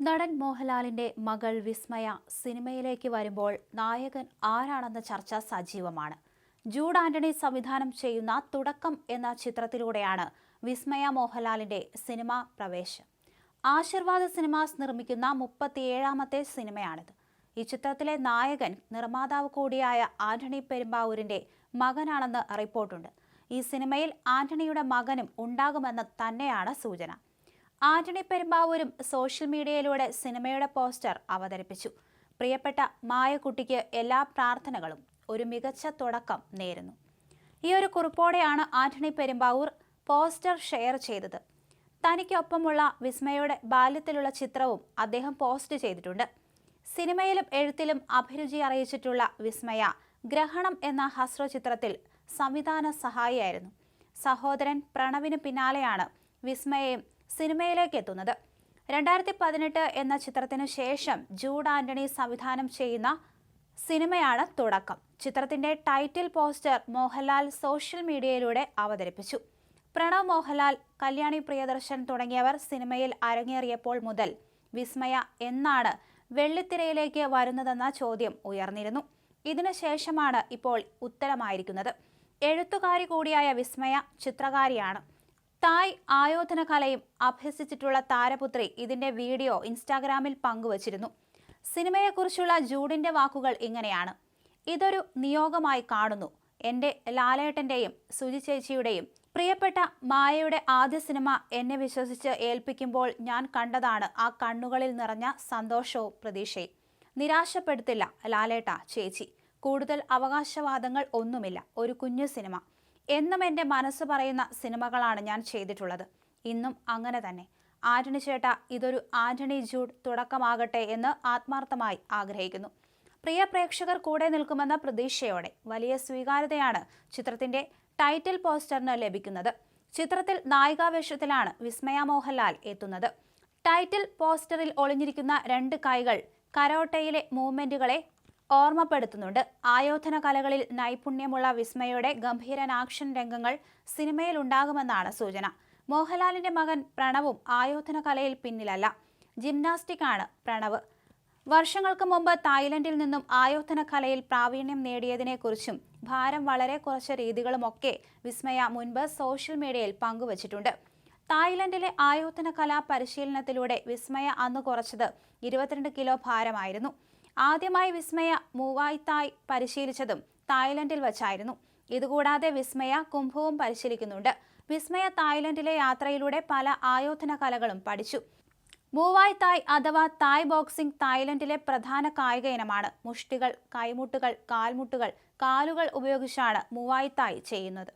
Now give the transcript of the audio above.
നടൻ മോഹൻലാലിന്റെ മകൾ വിസ്മയ സിനിമയിലേക്ക് വരുമ്പോൾ നായകൻ ആരാണെന്ന ചർച്ച സജീവമാണ്. ജൂഡ് ആന്റണി സംവിധാനം ചെയ്യുന്ന തുടക്കം എന്ന ചിത്രത്തിലൂടെയാണ് വിസ്മയ മോഹൻലാലിന്റെ സിനിമാ പ്രവേശം. ആശീർവാദ സിനിമാസ് നിർമ്മിക്കുന്ന മുപ്പത്തിയേഴാമത്തെ സിനിമയാണിത്. ഈ ചിത്രത്തിലെ നായകൻ നിർമ്മാതാവ് കൂടിയായ ആന്റണി പെരുമ്പാവൂരിന്റെ മകനാണെന്ന് റിപ്പോർട്ടുണ്ട്. ഈ സിനിമയിൽ ആന്റണിയുടെ മകനും ഉണ്ടാകുമെന്ന് തന്നെയാണ് സൂചന. ആന്റണി പെരുമ്പാവൂരും സോഷ്യൽ മീഡിയയിലൂടെ സിനിമയുടെ പോസ്റ്റർ അവതരിപ്പിച്ചു. പ്രിയപ്പെട്ട മായക്കുട്ടിക്ക് എല്ലാ പ്രാർത്ഥനകളും ഒരു മികച്ച തുടക്കം നേരുന്നു. ഈ ഒരു കുറിപ്പോടെയാണ് ആന്റണി പെരുമ്പാവൂർ പോസ്റ്റർ ഷെയർ ചെയ്തത്. തനിക്കൊപ്പമുള്ള വിസ്മയുടെ ബാല്യത്തിലുള്ള ചിത്രവും അദ്ദേഹം പോസ്റ്റ് ചെയ്തിട്ടുണ്ട്. സിനിമയിലും എഴുത്തിലും അഭിരുചി അറിയിച്ചിട്ടുള്ള വിസ്മയ ഗ്രഹണം എന്ന ഹസ്ര ചിത്രത്തിൽ സംവിധാന സഹായിയായിരുന്നു. സഹോദരൻ പ്രണവിന് പിന്നാലെയാണ് വിസ്മയയും സിനിമയിലേക്ക് എത്തുന്നത് രണ്ടായിരത്തി പതിനെട്ട് എന്ന ചിത്രത്തിനു ശേഷം ജൂഡ് ആന്റണി സംവിധാനം ചെയ്യുന്ന സിനിമയാണ് തുടക്കം. ചിത്രത്തിന്റെ ടൈറ്റിൽ പോസ്റ്റർ മോഹൻലാൽ സോഷ്യൽ മീഡിയയിലൂടെ അവതരിപ്പിച്ചു. പ്രണവ് മോഹൻലാൽ കല്യാണി പ്രിയദർശൻ തുടങ്ങിയവർ സിനിമയിൽ അരങ്ങേറിയപ്പോൾ മുതൽ വിസ്മയ എന്നാണ് വെള്ളിത്തിരയിലേക്ക് വരുന്നതെന്ന ചോദ്യം ഉയർന്നിരുന്നു. ഇതിനുശേഷമാണ് ഇപ്പോൾ ഉത്തരമായിരിക്കുന്നത്. എഴുത്തുകാരി കൂടിയായ വിസ്മയ ചിത്രകാരിയാണ്. തായ് ആയോധന കലയും അഭ്യസിച്ചിട്ടുള്ള താരപുത്രി ഇതിന്റെ വീഡിയോ ഇൻസ്റ്റാഗ്രാമിൽ പങ്കുവച്ചിരുന്നു. സിനിമയെക്കുറിച്ചുള്ള ജൂഡിന്റെ വാക്കുകൾ ഇങ്ങനെയാണ്. ഇതൊരു നിയോഗമായി കാണുന്നു. എന്റെ ലാലേട്ടന്റെയും സുജി ചേച്ചിയുടെയും പ്രിയപ്പെട്ട മായയുടെ ആദ്യ സിനിമ എന്നെ വിശ്വസിച്ച് ഏൽപ്പിക്കുമ്പോൾ ഞാൻ കണ്ടതാണ് ആ കണ്ണുകളിൽ നിറഞ്ഞ സന്തോഷവും പ്രതീക്ഷയും. നിരാശപ്പെടുത്തില്ല ലാലേട്ട ചേച്ചി. കൂടുതൽ അവകാശവാദങ്ങൾ ഒന്നുമില്ല. ഒരു കുഞ്ഞു സിനിമ. എന്നും എന്റെ മനസ്സ് പറയുന്ന സിനിമകളാണ് ഞാൻ ചെയ്തിട്ടുള്ളത്. ഇന്നും അങ്ങനെ തന്നെ. ആന്റണി ചേട്ട ഇതൊരു ആന്റണി ജൂഡ് തുടക്കമാകട്ടെ എന്ന് ആത്മാർത്ഥമായി ആഗ്രഹിക്കുന്നു. പ്രിയ പ്രേക്ഷകർ കൂടെ നിൽക്കുമെന്ന പ്രതീക്ഷയോടെ വലിയ സ്വീകാര്യതയാണ് ചിത്രത്തിന്റെ ടൈറ്റിൽ പോസ്റ്ററിന് ലഭിക്കുന്നത്. ചിത്രത്തിൽ നായികാവേഷത്തിലാണ് വിസ്മയ മോഹൻലാൽ എത്തുന്നത്. ടൈറ്റിൽ പോസ്റ്ററിൽ ഒളിഞ്ഞിരിക്കുന്ന രണ്ട് കൈകൾ കരോട്ടയിലെ മൂവ്മെന്റുകളെ ഓർമ്മപ്പെടുത്തുന്നുണ്ട്. ആയോധന കലകളിൽ നൈപുണ്യമുള്ള വിസ്മയുടെ ഗംഭീരൻ ആക്ഷൻ രംഗങ്ങൾ സിനിമയിൽ ഉണ്ടാകുമെന്നാണ് സൂചന. മോഹൻലാലിന്റെ മകൻ പ്രണവും ആയോധന കലയിൽ പിന്നിലല്ല. ജിംനാസ്റ്റിക് ആണ് പ്രണവ്. വർഷങ്ങൾക്ക് മുമ്പ് തായ്ലൻഡിൽ നിന്നും ആയോധന കലയിൽ പ്രാവീണ്യം നേടിയതിനെക്കുറിച്ചും ഭാരം വളരെ കുറച്ച രീതികളുമൊക്കെ വിസ്മയ മുൻപ് സോഷ്യൽ മീഡിയയിൽ പങ്കുവച്ചിട്ടുണ്ട്. തായ്ലൻഡിലെ ആയോധന കലാ പരിശീലനത്തിലൂടെ വിസ്മയ അന്ന് കുറച്ചത് ഇരുപത്തിരണ്ട് കിലോ ഭാരമായിരുന്നു. ആദ്യമായി വിസ്മയ മൂവായിത്തായ് പരിശീലിച്ചതും തായ്ലൻഡിൽ വച്ചായിരുന്നു. ഇതുകൂടാതെ വിസ്മയ കുംഭവും പരിശീലിക്കുന്നുണ്ട്. വിസ്മയ തായ്ലൻഡിലെ യാത്രയിലൂടെ പല ആയോധന കലകളും പഠിച്ചു. മൂവായ് തായ് അഥവാ തായ് ബോക്സിംഗ് തായ്ലൻഡിലെ പ്രധാന കായിക ഇനമാണ്. മുഷ്ടികൾ കൈമുട്ടുകൾ കാൽമുട്ടുകൾ കാലുകൾ ഉപയോഗിച്ചാണ് മൂവായ് തായ് ചെയ്യുന്നത്.